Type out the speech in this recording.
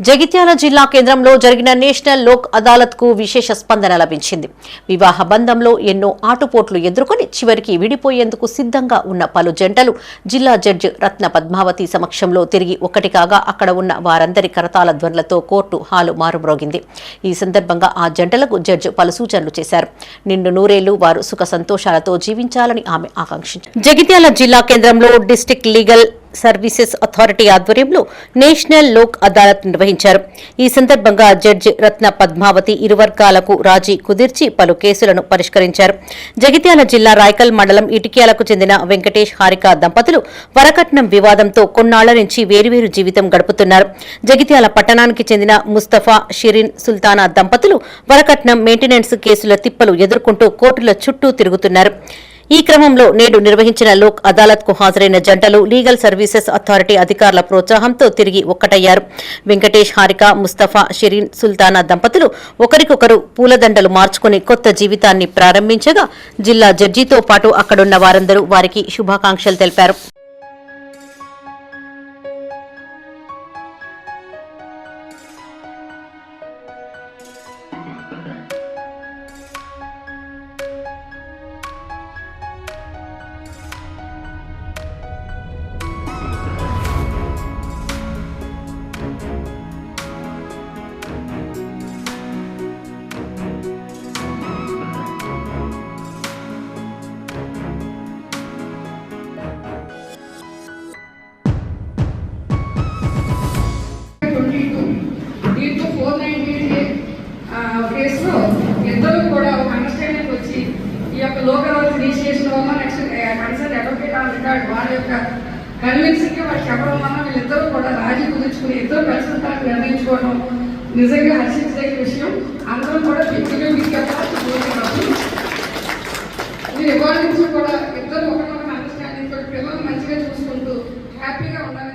జగిత్యాల జిల్లా కేంద్రంలో జరిగిన నేషనల్ లోక్ అదాలత్కు విశేష స్పందన లభించింది. వివాహ బంధంలో ఎన్నో ఆటుపోట్లు ఎదుర్కొని చివరికి విడిపోయేందుకు సిద్ధంగా ఉన్న పలు జంటలు జిల్లా జడ్జి రత్న పద్మావతి సమక్షంలో తిరిగి ఒకటి కాగా అక్కడ ఉన్న వారందరి కరతాల ధ్వనులతో కోర్టు హాలు మారుమ్రోగింది. ఈ సందర్భంగా ఆ జంటలకు జడ్జి పలు సూచనలు చేశారు. నిండు నూరేళ్ళు వారు సుఖ సంతోషాలతో జీవించాలని ఆమె ఆకాంక్షించారు జగిత్యాల జిల్లా కేంద్రంలో డిస్టిక్ లీగల్ సర్వీసెస్ అథారిటీ ఆధ్వర్యంలో నేషనల్ లోక్ అదాలత్ నిర్వహించారు. ఈ సందర్భంగా జడ్జి రత్న పద్మావతి ఇరువర్గాలకు రాజీ కుదిర్చి పలు కేసులను పరిష్కరించారు. జగిత్యాల జిల్లా రాయకల్ మండలం ఇటిక్యాలకు చెందిన వెంకటేష్ హారిక దంపతులు వరకట్నం వివాదంతో కొన్నాళ్ళ నుంచి వేరువేరు జీవితం గడుపుతున్నారు. జగిత్యాల పట్టణానికి చెందిన ముస్తఫా షిరిన్ సుల్తానా దంపతులు వరకట్నం మెయింటెనెన్స్ కేసుల తిప్పలు ఎదుర్కొంటూ కోర్టుల చుట్టూ తిరుగుతున్నారు. ఈ క్రమంలో నేడు నిర్వహించిన లోక్ అదాలత్కు హాజరైన జంటలు లీగల్ సర్వీసెస్ అథారిటీ అధికారుల ప్రోత్సాహంతో తిరిగి ఒక్కటయ్యారు. వెంకటేష్ హారిక ముస్తఫా షిరీన్ సుల్తానా దంపతులు ఒకరికొకరు పూలదండలు మార్చుకుని కొత్త జీవితాన్ని ప్రారంభించగా జిల్లా జడ్జితో పాటు అక్కడున్న వారందరూ వారికి శుభాకాంక్షలు తెలిపారు. కేసులో ఇద్దరు కూడా ఒక అండర్స్టాండింగ్ వచ్చి ఈ యొక్క లోకల్ ఇనిషియేషన్ వల్ల next concern advocate on record వాళ్ళ యొక్క కన్విన్సింగ్ వాళ్ళు చెప్పడం వల్ల వీళ్ళిద్దరూ కూడా రాజీ కుదుర్చుకుని ఇద్దరు కలిసి ఉంటారని నిర్ణయించుకోవడం నిజంగా హర్షించదగిన విషయం. అందరం కూడా వ్యక్తిగా మీకు మీరు ఇవాళ నుంచి కూడా ఇద్దరు ఒకరినొకరు అండర్స్టాండింగ్ తోటి పిల్లలు మంచిగా చూసుకుంటూ హ్యాపీగా ఉండాలి